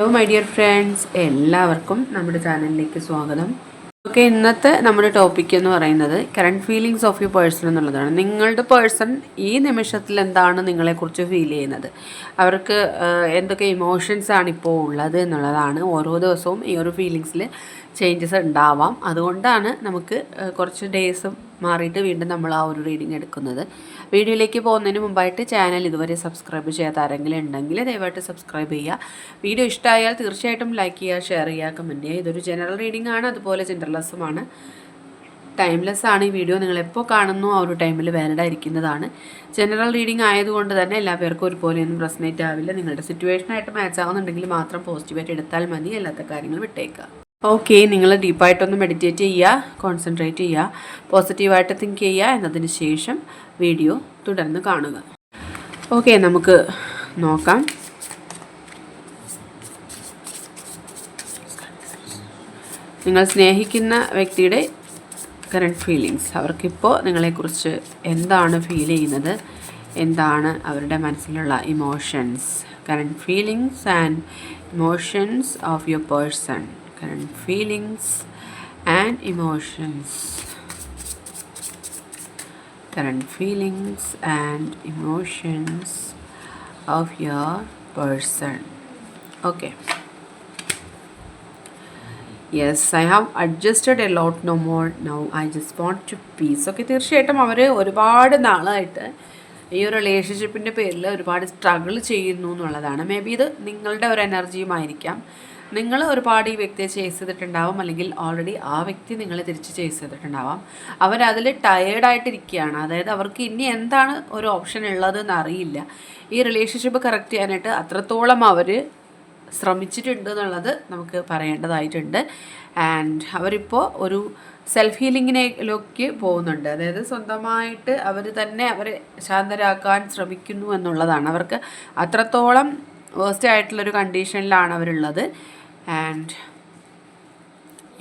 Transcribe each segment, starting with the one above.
Hello my dear friends എല്ലാവർക്കും നമ്മുടെ ചാനലിലേക്ക് സ്വാഗതം. ഓക്കെ ഇന്നത്തെ നമ്മുടെ ടോപ്പിക് എന്ന് പറയുന്നത് current feelings of you person എന്നുള്ളതാണ്. നിങ്ങളുടെ പേഴ്സൺ ഈ നിമിഷത്തിൽ എന്താണ് നിങ്ങളെക്കുറിച്ച് ഫീൽ ചെയ്യുന്നത്? അവർക്ക് എന്തൊക്കെ ഇമോഷൻസ് ആണ് ഇപ്പോൾ ഉള്ളത് എന്നുള്ളതാണ് ഓരോ ദിവസവും ഈ ഒരു ഫീലിങ്സിൽ ചേഞ്ചസ് ഉണ്ടാവാം. അതുകൊണ്ടാണ് നമുക്ക് കുറച്ച് ഡേയ്സ് മാറിയിട്ട് വീണ്ടും നമ്മൾ ആ ഒരു റീഡിങ് എടുക്കുന്നത്. വീഡിയോയിലേക്ക് പോകുന്നതിന് മുമ്പായിട്ട് ചാനൽ ഇതുവരെ സബ്സ്ക്രൈബ് ചെയ്യാത്ത ആരെങ്കിലും ഉണ്ടെങ്കിൽ ദയവായിട്ട് സബ്സ്ക്രൈബ് ചെയ്യുക. വീഡിയോ ഇഷ്ടമായാൽ തീർച്ചയായിട്ടും ലൈക്ക് ചെയ്യുക ഷെയർ ചെയ്യുക കമന്റ് ചെയ്യുക. ഇതൊരു ജനറൽ റീഡിംഗ് ആണ് അതുപോലെ ജെൻഡർലെസ്സുമാണ് ടൈംലെസ് ആണ്. ഈ വീഡിയോ. നിങ്ങൾ എപ്പോൾ കാണുന്നു ആ ഒരു ടൈമിൽ വാലിഡ് ആയിരിക്കുന്നതാണ്. ജനറൽ റീഡിംഗ് ആയതുകൊണ്ട് തന്നെ എല്ലാ പേർക്കും ഒരുപോലെയൊന്നും റെസനേറ്റ് ആവില്ല. നിങ്ങളുടെ സിറ്റുവേഷനായിട്ട് മാച്ച് ആവുന്നുണ്ടെങ്കിൽ മാത്രം പോസിറ്റീവായിട്ട് എടുത്താൽ മതി. അല്ലാത്ത കാര്യങ്ങൾ വിട്ടേക്കുക. ഓക്കെ നിങ്ങൾ ഡീപ്പായിട്ടൊന്ന് മെഡിറ്റേറ്റ് ചെയ്യുക കോൺസെൻട്രേറ്റ് ചെയ്യുക പോസിറ്റീവായിട്ട് തിങ്ക് ചെയ്യുക എന്നതിന് ശേഷം വീഡിയോ തുടർന്ന് കാണുക. ഓക്കെ നമുക്ക് നോക്കാം. നിങ്ങൾ സ്നേഹിക്കുന്ന വ്യക്തിയുടെ കറണ്ട് ഫീലിങ്സ് അവർക്കിപ്പോൾ നിങ്ങളെക്കുറിച്ച് എന്താണ് ഫീൽ ചെയ്യുന്നത്? എന്താണ് അവരുടെ മനസ്സിലുള്ള emotions current feelings and emotions of your person current feelings and emotions. current feelings and emotions of your person. Okay. Yes I have adjusted a lot no more now I just want to peace okay തീർച്ചയായിട്ടും അവർ ഒരുപാട് നാളായിട്ട് ഈ ഒരു റിലേഷൻഷിപ്പിന്റെ പേരിൽ ഒരുപാട് struggle ചെയ്യുന്നു എന്നുള്ളതാണ് മേ ബി ഇത് നിങ്ങളുടെ ഒരു എനർജിയുമായിരിക്കാം നിങ്ങൾ ഒരുപാട് ഈ വ്യക്തിയെ ചേസ് ചെയ്തിട്ടുണ്ടാവാം അല്ലെങ്കിൽ ഓൾറെഡി ആ വ്യക്തി നിങ്ങളെ തിരിച്ച് ചേസ് ചെയ്തിട്ടുണ്ടാവാം. അവരതിൽ ടയേർഡായിട്ടിരിക്കുകയാണ് അതായത് അവർക്ക് ഇനി എന്താണ് ഒരു ഓപ്ഷൻ ഉള്ളതെന്ന് അറിയില്ല. ഈ റിലേഷൻഷിപ്പ് കറക്റ്റ് ചെയ്യാനായിട്ട് അത്രത്തോളം അവർ ശ്രമിച്ചിട്ടുണ്ട് എന്നുള്ളത് നമുക്ക് പറയേണ്ടതായിട്ടുണ്ട്. ആൻഡ് അവരിപ്പോൾ ഒരു സെൽഫ് ഹീലിങ്ങിലേക്ക് പോകുന്നുണ്ട്. അതായത് സ്വന്തമായിട്ട് അവർ തന്നെ അവരെ ശാന്തരാക്കാൻ ശ്രമിക്കുന്നു എന്നുള്ളതാണ്. അവർക്ക് അത്രത്തോളം വേസ്റ്റ് ആയിട്ടുള്ളൊരു കണ്ടീഷനിലാണ് അവരുള്ളത്. And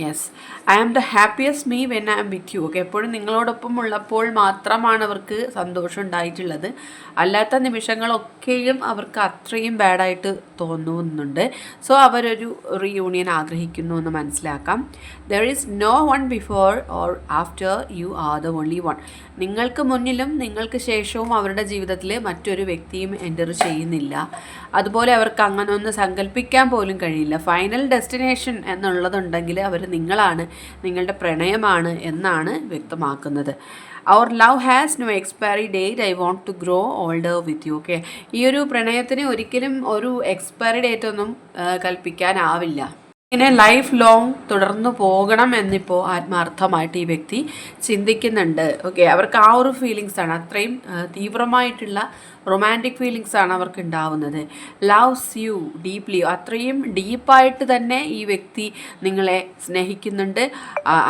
yes I am the happiest me when I am with you okay എപ്പോഴും നിങ്ങളോടൊപ്പം ഉള്ളപ്പോൾ മാത്രമാണ് അവർക്ക് സന്തോഷം ഉണ്ടായിട്ടുള്ളത്. അല്ലാത്ത നിമിഷങ്ങളൊക്കെയും അവർക്ക് അത്രയും ബാഡായിട്ട് തോന്നുന്നുണ്ട്. സോ അവരൊരു റീയൂണിയൻ ആഗ്രഹിക്കുന്നു എന്ന് മനസ്സിലാക്കാം. There is no one before or after you are the only one നിങ്ങൾക്ക് മുന്നിലും നിങ്ങൾക്ക് ശേഷവും അവരുടെ ജീവിതത്തിൽ മറ്റൊരു വ്യക്തിയും എന്റർ ചെയ്യുന്നില്ല. അതുപോലെ അവർക്ക് അങ്ങനെ ഒന്ന് സങ്കല്പിക്കാൻ പോലും കഴിയില്ല. ഫൈനൽ ഡെസ്റ്റിനേഷൻ എന്നുള്ളതുണ്ടെങ്കിൽ അവർ നിങ്ങളാണ് നിങ്ങളുടെ പ്രണയമാണ് എന്നാണ് വ്യക്തമാക്കുന്നത്. അവർ love has no expiry date I want to grow older with you okay ഈ ഒരു പ്രണയത്തിന് ഒരിക്കലും ഒരു എക്സ്പയറി ഡേറ്റ് ഒന്നും കൽപ്പിക്കാനാവില്ല. ഇങ്ങനെ ലൈഫ് ലോങ് തുടർന്നു പോകണം എന്നിപ്പോൾ ആത്മാർത്ഥമായിട്ട് ഈ വ്യക്തി ചിന്തിക്കുന്നുണ്ട്. ഓക്കെ അവർക്ക് ആ ഒരു ഫീലിങ്സ് ആണ് അത്രയും തീവ്രമായിട്ടുള്ള റൊമാന്റിക് ഫീലിങ്സ് ആണ് അവർക്ക് ഉണ്ടാവുന്നത് ലവ്സ് യു ഡീപ്ലി അത്രയും ഡീപ്പായിട്ട് തന്നെ ഈ വ്യക്തി നിങ്ങളെ സ്നേഹിക്കുന്നുണ്ട്.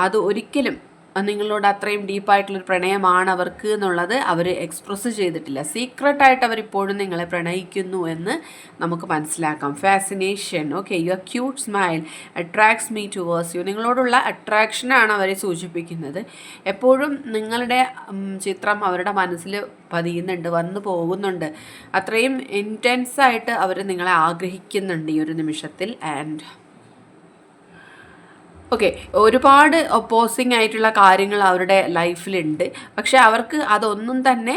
അത് ഒരിക്കലും നിങ്ങളോട് അത്രയും ഡീപ്പായിട്ടുള്ളൊരു പ്രണയമാണ് അവർക്ക് എന്നുള്ളത് അവർ എക്സ്പ്രസ് ചെയ്തിട്ടില്ല. സീക്രട്ടായിട്ട് അവരിപ്പോഴും നിങ്ങളെ പ്രണയിക്കുന്നു എന്ന് നമുക്ക് മനസ്സിലാക്കാം. Fascination okay your cute smile attracts me towards you നിങ്ങളോടുള്ള അട്രാക്ഷനാണ് അവരെ സൂചിപ്പിക്കുന്നത്. എപ്പോഴും നിങ്ങളുടെ ചിത്രം അവരുടെ മനസ്സിൽ പതിയുന്നുണ്ട് വന്നു പോകുന്നുണ്ട്. അത്രയും ഇന്റൻസായിട്ട് അവർ നിങ്ങളെ ആഗ്രഹിക്കുന്നുണ്ട് ഈ ഒരു നിമിഷത്തിൽ. ആൻഡ് ഓക്കെ ഒരുപാട് ഒപ്പോസിങ് ആയിട്ടുള്ള കാര്യങ്ങൾ അവരുടെ ലൈഫിലുണ്ട് പക്ഷെ അവർക്ക് അതൊന്നും തന്നെ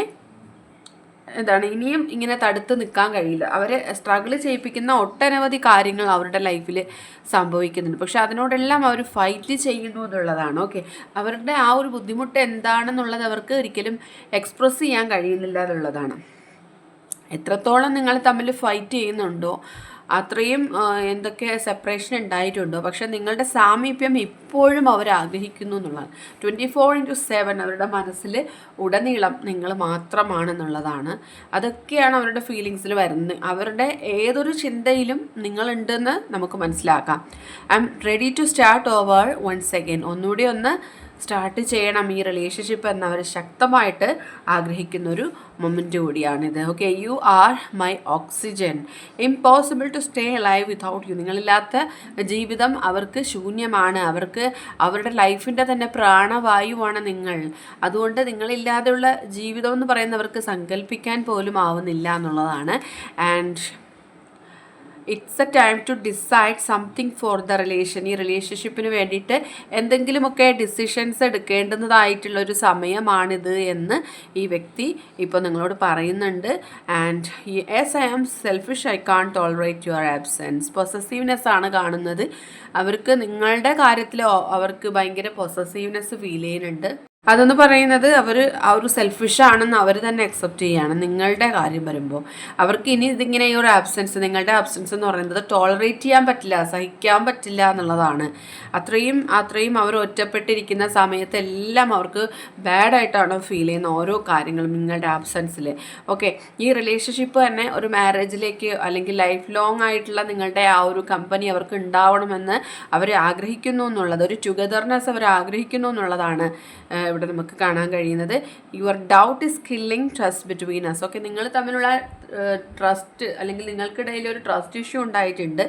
എന്താണ് ഇനിയും ഇങ്ങനെ തടുത്ത് നിൽക്കാൻ കഴിയില്ല. അവരെ സ്ട്രഗിൾ ചെയ്യിപ്പിക്കുന്ന ഒട്ടനവധി കാര്യങ്ങൾ അവരുടെ ലൈഫിൽ സംഭവിക്കുന്നുണ്ട്. പക്ഷെ അതിനോടെല്ലാം അവർ ഫൈറ്റ് ചെയ്യുന്നു എന്നുള്ളതാണ്. ഓക്കെ അവരുടെ ആ ഒരു ബുദ്ധിമുട്ട് എന്താണെന്നുള്ളത് അവർക്ക് ഒരിക്കലും എക്സ്പ്രസ് ചെയ്യാൻ കഴിയുന്നില്ല എന്നുള്ളതാണ്. എത്രത്തോളം നിങ്ങൾ തമ്മിൽ ഫൈറ്റ് ചെയ്യുന്നുണ്ടോ അത്രയും എന്തൊക്കെ സെപ്പറേഷൻ ഉണ്ടായിട്ടുണ്ടോ? പക്ഷെ നിങ്ങളുടെ സാമീപ്യം ഇപ്പോഴും അവർ ആഗ്രഹിക്കുന്നു എന്നുള്ളതാണ്. ട്വന്റി ഫോർ ഇന്റു സെവൻ അവരുടെ മനസ്സിൽ ഉടനീളം നിങ്ങൾ മാത്രമാണെന്നുള്ളതാണ്. അതൊക്കെയാണ് അവരുടെ ഫീലിങ്സിൽ വരുന്നത്. അവരുടെ ഏതൊരു ചിന്തയിലും നിങ്ങളുണ്ടെന്ന് നമുക്ക് മനസ്സിലാക്കാം. I'm ready to start over once again ഒന്നുകൂടി ഒന്ന് സ്റ്റാർട്ട് ചെയ്യണം ഈ റിലേഷൻഷിപ്പ് എന്ന് അവർ ശക്തമായിട്ട് ആഗ്രഹിക്കുന്ന ഒരു മൊമെന്റ് കൂടിയാണിത്. Okay you are my oxygen impossible to stay live without you നിങ്ങളില്ലാത്ത ജീവിതം അവർക്ക് ശൂന്യമാണ്. അവർക്ക് അവരുടെ ലൈഫിന്റെ തന്നെ പ്രാണവായുവാണ് നിങ്ങൾ. അതുകൊണ്ട് നിങ്ങളില്ലാതെയുള്ള ജീവിതം എന്ന് പറയുന്നവർക്ക് സങ്കല്പിക്കാൻ പോലും ആവുന്നില്ല എന്നുള്ളതാണ്. And it's a time to decide something for the relation ഈ റിലേഷൻഷിപ്പിന് വേണ്ടിയിട്ട് എന്തെങ്കിലുമൊക്കെ ഡിസിഷൻസ് എടുക്കേണ്ടുന്നതായിട്ടുള്ള ഒരു സമയമാണിത് എന്ന് ഈ വ്യക്തി ഇപ്പോൾ നിങ്ങളോട് പറയുന്നുണ്ട്. And yes I am selfish I can't tolerate your absence possessiveness ആണ് കാണുന്നത്. അവർക്ക് നിങ്ങളുടെ കാര്യത്തിൽ അവർക്ക് ഭയങ്കര പൊസസീവ്നെസ് ഫീൽ ചെയ്യുന്നുണ്ട്. അതെന്ന് പറയുന്നത് അവർ ആ ഒരു സെൽഫിഷ് ആണെന്ന് അവർ തന്നെ അക്സെപ്റ്റ് ചെയ്യുകയാണ്. നിങ്ങളുടെ കാര്യം വരുമ്പോൾ അവർക്ക് ഇനി ഇതിങ്ങനെ ഈ ഒരു ആബ്സെൻസ് നിങ്ങളുടെ ആബ്സെൻസ് എന്ന് പറയുന്നത് ടോളറേറ്റ് ചെയ്യാൻ പറ്റില്ല സഹിക്കാൻ പറ്റില്ല എന്നുള്ളതാണ്. അത്രയും അത്രയും അവർ ഒറ്റപ്പെട്ടിരിക്കുന്ന സമയത്തെല്ലാം അവർക്ക് ബാഡായിട്ടാണ് ഫീൽ ചെയ്യുന്ന ഓരോ കാര്യങ്ങളും നിങ്ങളുടെ ആബ്സെൻസിൽ ഓക്കെ ഈ റിലേഷൻഷിപ്പ് തന്നെ ഒരു മാരേജിലേക്ക് അല്ലെങ്കിൽ ലൈഫ് ലോങ് ആയിട്ടുള്ള നിങ്ങളുടെ ആ ഒരു കമ്പനി അവർക്ക് ഉണ്ടാവണമെന്ന് അവർ ആഗ്രഹിക്കുന്നു എന്നുള്ളത് ഒരു ടുഗദർനെസ് അവർ ആഗ്രഹിക്കുന്നു എന്നുള്ളതാണ്. ഇവിടെ നമുക്ക് കാണാൻ കഴിയുന്നത്. Your doubt is killing trust between us okay നിങ്ങൾ തമ്മിലുള്ള ട്രസ്റ്റ് അല്ലെങ്കിൽ നിങ്ങൾക്കിടയിൽ ഒരു ട്രസ്റ്റ് ഇഷ്യൂ ഉണ്ടായിട്ടുണ്ട്.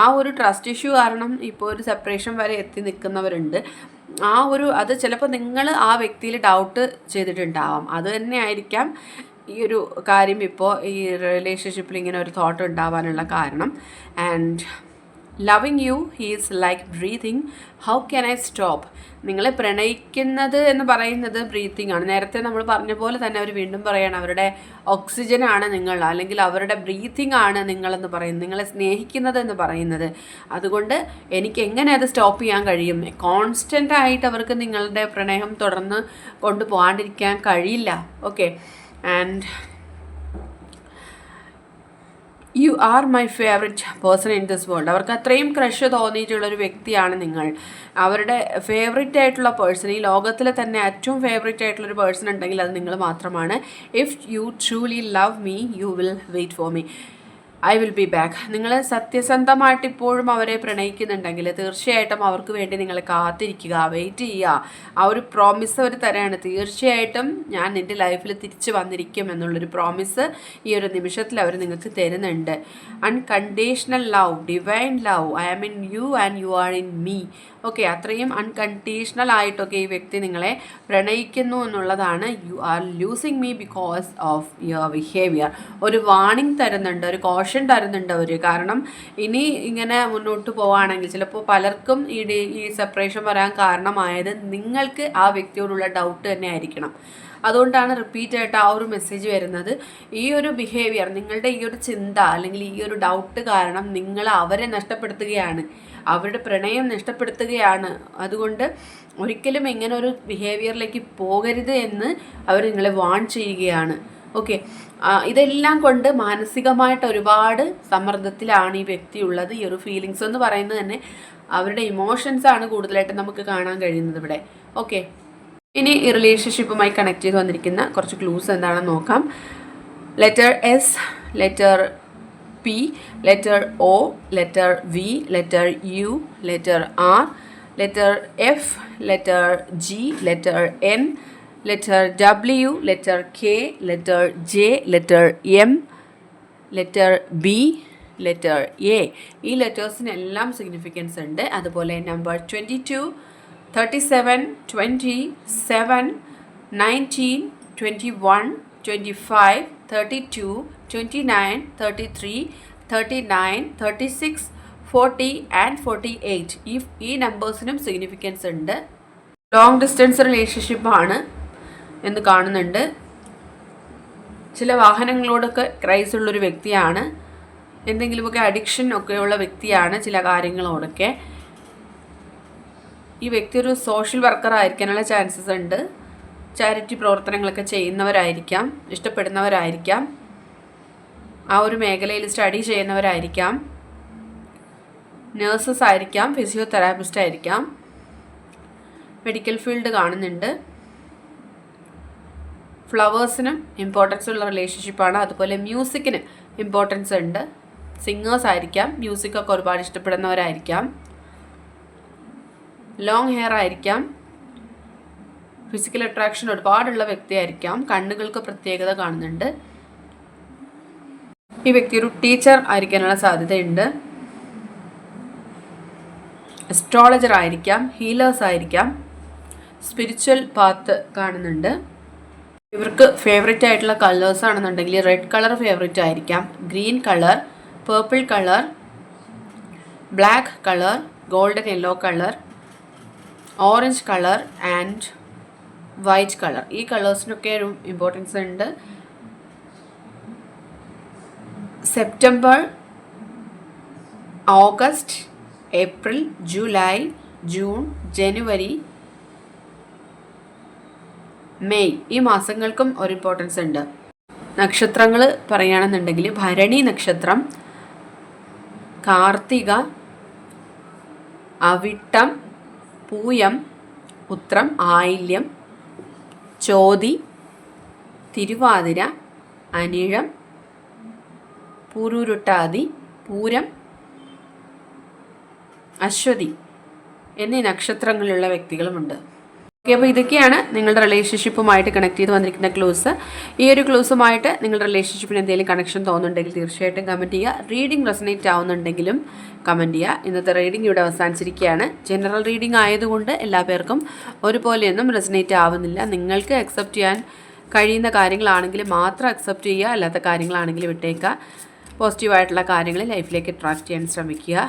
ആ ഒരു ട്രസ്റ്റ് ഇഷ്യൂ കാരണം ഇപ്പോൾ ഒരു സെപ്പറേഷൻ വരെ എത്തി നിൽക്കുന്നവരുണ്ട്. ആ ഒരു അത് ചിലപ്പോൾ നിങ്ങൾ ആ വ്യക്തിയിൽ ഡൗട്ട് ചെയ്തിട്ടുണ്ടാവാം. അത് തന്നെ ആയിരിക്കാം ഈ ഒരു കാര്യം ഇപ്പോൾ ഈ റിലേഷൻഷിപ്പിൽ ഇങ്ങനെ ഒരു തോട്ട് ഉണ്ടാവാനുള്ള കാരണം. And loving you is like breathing how can I stop നിങ്ങളെ പ്രണയിക്കുന്നത് എന്ന് പറയുന്നത് ബ്രീത്തിങ് ആണ്. നേരത്തെ നമ്മൾ പറഞ്ഞ പോലെ തന്നെ അവർ വീണ്ടും പറയണം അവരുടെ ഓക്സിജൻ ആണ് നിങ്ങൾ അല്ലെങ്കിൽ അവരുടെ ബ്രീത്തിങ് ആണ് നിങ്ങളെന്ന് പറയുന്നത് നിങ്ങളെ സ്നേഹിക്കുന്നത് എന്ന് പറയുന്നത്. അതുകൊണ്ട് എനിക്ക് എങ്ങനെ അത് സ്റ്റോപ്പ് ചെയ്യാൻ കഴിയും? കോൺസ്റ്റന്റ് ആയിട്ട് അവർക്ക് നിങ്ങളുടെ പ്രണയം തുടർന്ന് കൊണ്ടുപോകാണ്ടിരിക്കാൻ കഴിയില്ല. Okay and you are my favourite person in this world അവർക്ക് അത്രയും ക്രഷ് തോന്നിയിട്ടുള്ളൊരു വ്യക്തിയാണ് നിങ്ങൾ. അവരുടെ ഫേവററ്റ് ആയിട്ടുള്ള പേഴ്സൺ ഈ ലോകത്തിൽ തന്നെ ഏറ്റവും ഫേവററ്റ് ആയിട്ടുള്ളൊരു പേഴ്സൺ ഉണ്ടെങ്കിൽ അത് നിങ്ങൾ മാത്രമാണ്. If you truly love me you will wait for me I will be back നിങ്ങൾ സത്യസന്ധമായിട്ട് ഇപ്പോഴും അവരെ പ്രണയിക്കുന്നുണ്ടെങ്കിൽ തീർച്ചയായിട്ടും അവർക്ക് വേണ്ടി നിങ്ങൾ കാത്തിരിക്കുക. വെയിറ്റ് ചെയ്യുക. ആ ഒരു പ്രോമിസ് അവർ തരാണ്. തീർച്ചയായിട്ടും ഞാൻ എന്റെ ലൈഫിൽ തിരിച്ചു വന്നിരിക്കും എന്നുള്ളൊരു പ്രോമിസ് ഈ ഒരു നിമിഷത്തിൽ അവർ നിങ്ങൾക്ക് തരുന്നുണ്ട്. Unconditional love divine love I am in you and you are in me okay അത്രയും അൺകണ്ടീഷണൽ ആയിട്ടൊക്കെ ഈ വ്യക്തി നിങ്ങളെ പ്രണയിക്കുന്നു എന്നുള്ളതാണ്. You are losing me because of your behaviour ഒരു വാണിംഗ് തരുന്നുണ്ട്. ഒരു കോഷൻ തരുന്നുണ്ട് അവർ കാരണം ഇനി ഇങ്ങനെ മുന്നോട്ട് പോവുകയാണെങ്കിൽ ചിലപ്പോൾ പലർക്കും ഈ ഈ സെപ്പറേഷൻ വരാൻ കാരണമായത് നിങ്ങൾക്ക് ആ വ്യക്തിയോടുള്ള ഡൗട്ട് തന്നെ ആയിരിക്കണം. അതുകൊണ്ടാണ് റിപ്പീറ്റ് ആയിട്ട് ആ ഒരു മെസ്സേജ് വരുന്നത്. ഈ ഒരു ബിഹേവിയർ നിങ്ങളുടെ ഈ ഒരു ചിന്ത അല്ലെങ്കിൽ ഈ ഒരു ഡൗട്ട് കാരണം നിങ്ങൾ അവരെ നഷ്ടപ്പെടുത്തുകയാണ്. അവരുടെ പ്രണയം നഷ്ടപ്പെടുത്തുകയാണ്. അതുകൊണ്ട് ഒരിക്കലും ഇങ്ങനെ ഒരു ബിഹേവിയറിലേക്ക് പോകരുത് എന്ന് അവർ നിങ്ങളെ വാൺ ചെയ്യുകയാണ്. ഓക്കെ ഇതെല്ലാം കൊണ്ട് മാനസികമായിട്ട് ഒരുപാട് സമ്മർദ്ദത്തിലാണ് ഈ വ്യക്തി ഉള്ളത് ഈ ഒരു ഫീലിങ്സ് എന്ന് പറയുന്നത് തന്നെ അവരുടെ ഇമോഷൻസ് ആണ് കൂടുതലായിട്ട് നമുക്ക് കാണാൻ കഴിയുന്നത് ഇവിടെ. ഓക്കെ ഇനി ഈ റിലേഷൻഷിപ്പുമായി കണക്ട് ചെയ്ത് വന്നിരിക്കുന്ന കുറച്ച് ക്ലൂസ് എന്താണെന്ന് നോക്കാം. Letter S letter P letter O letter V letter U letter R letter F letter G letter N, letter W, letter K, letter J, letter M, letter B, letter A ഈ ലെറ്റേഴ്സിനെല്ലാം significance ഉണ്ട്. അതുപോലെ number twenty two thirty seven twenty seven nineteen twenty one twenty five thirty two twenty nine thirty three thirty nine thirty six forty and forty eight ഈ ഈ നമ്പേഴ്സിനും significance ഉണ്ട്. Long distance റിലേഷൻഷിപ്പാണ് എന്ന് കാണുന്നുണ്ട്. ചില വാഹനങ്ങളോടൊക്കെ ക്രൈസ് ഉള്ളൊരു വ്യക്തിയാണ്. എന്തെങ്കിലുമൊക്കെ അഡിക്ഷൻ ഒക്കെയുള്ള വ്യക്തിയാണ് ചില കാര്യങ്ങളോടൊക്കെ. ഈ വ്യക്തി ഒരു സോഷ്യൽ വർക്കർ ആയിരിക്കാനുള്ള ചാൻസസ് ഉണ്ട്. ചാരിറ്റി പ്രവർത്തനങ്ങളൊക്കെ ചെയ്യുന്നവരായിരിക്കാം ഇഷ്ടപ്പെടുന്നവരായിരിക്കാം. ആ ഒരു മേഖലയിൽ സ്റ്റഡി ചെയ്യുന്നവരായിരിക്കാം. നേഴ്സസ് ആയിരിക്കാം ഫിസിയോതെറാപ്പിസ്റ്റ് ആയിരിക്കാം. മെഡിക്കൽ ഫീൽഡ് കാണുന്നുണ്ട്. ഫ്ലവേഴ്സിനും ഇമ്പോർട്ടൻസ് ഉള്ള റിലേഷൻഷിപ്പാണ് അതുപോലെ മ്യൂസിക്കിന് ഇമ്പോർട്ടൻസ് ഉണ്ട്. സിംഗേഴ്സ് ആയിരിക്കാം. മ്യൂസിക്കൊക്കെ ഒരുപാട് ഇഷ്ടപ്പെടുന്നവരായിരിക്കാം. ലോങ് ഹെയർ ആയിരിക്കാം. ഫിസിക്കൽ അട്രാക്ഷൻ ഒരുപാടുള്ള വ്യക്തിയായിരിക്കാം. കണ്ണുകൾക്ക് പ്രത്യേകത കാണുന്നുണ്ട്. ഈ വ്യക്തി ഒരു ടീച്ചർ ആയിരിക്കാനുള്ള സാധ്യതയുണ്ട്. അസ്ട്രോളജർ ആയിരിക്കാം. ഹീലേഴ്സ് ആയിരിക്കാം. സ്പിരിച്വൽ പാത്ത് കാണുന്നുണ്ട്. ഇവർക്ക് ഫേവറേറ്റ് ആയിട്ടുള്ള കളേഴ്സ് ആണെന്നുണ്ടെങ്കിൽ റെഡ് കളർ ഫേവറേറ്റ് ആയിരിക്കാം. Green colour purple colour black colour golden yellow colour orange colour and white colour ഈ കളേഴ്സിനൊക്കെ ഒരു ഇമ്പോർട്ടൻസ് ഉണ്ട്. September August April July June ജനുവരി മെയ് ഈ മാസങ്ങൾക്കും ഒരു ഇമ്പോർട്ടൻസ് ഉണ്ട്. നക്ഷത്രങ്ങൾ പറയുകയാണെന്നുണ്ടെങ്കിൽ ഭരണി നക്ഷത്രം കാർത്തിക അവിട്ടം പൂയം ഉത്രം ആയില്യം ചോതി തിരുവാതിര അനിഴം പൂരുരുട്ടാതി പൂരം അശ്വതി എന്നീ നക്ഷത്രങ്ങളിലുള്ള വ്യക്തികളുമുണ്ട്. ഓക്കെ അപ്പോൾ ഇതൊക്കെയാണ് നിങ്ങളുടെ റിലേഷൻഷിപ്പുമായിട്ട് കണക്ട് ചെയ്ത് വന്നിരിക്കുന്ന ക്ലൂസ് ഈ ഒരു ക്ലൂസുമായിട്ട് നിങ്ങളുടെ റിലേഷൻഷിപ്പിന് എന്തെങ്കിലും കണക്ഷൻ തോന്നുന്നുണ്ടെങ്കിൽ തീർച്ചയായിട്ടും കമന്റ് ചെയ്യുക. റീഡിംഗ് റെസനേറ്റ് ആവുന്നുണ്ടെങ്കിലും കമന്റ് ചെയ്യുക. ഇന്നത്തെ റീഡിംഗ് ഇവിടെ അവസാനിച്ചിരിക്കുകയാണ്. ജനറൽ റീഡിംഗ് ആയതുകൊണ്ട് എല്ലാ പേർക്കും ഒരുപോലെയൊന്നും റെസനേറ്റ് ആവുന്നില്ല. നിങ്ങൾക്ക് അക്സെപ്റ്റ് ചെയ്യാൻ കഴിയുന്ന കാര്യങ്ങളാണെങ്കിൽ മാത്രം അക്സെപ്റ്റ് ചെയ്യുക. അല്ലാത്ത കാര്യങ്ങളാണെങ്കിൽ വിട്ടേക്കുക. പോസിറ്റീവായിട്ടുള്ള കാര്യങ്ങൾ ലൈഫിലേക്ക് അട്രാക്റ്റ് ചെയ്യാൻ ശ്രമിക്കുക.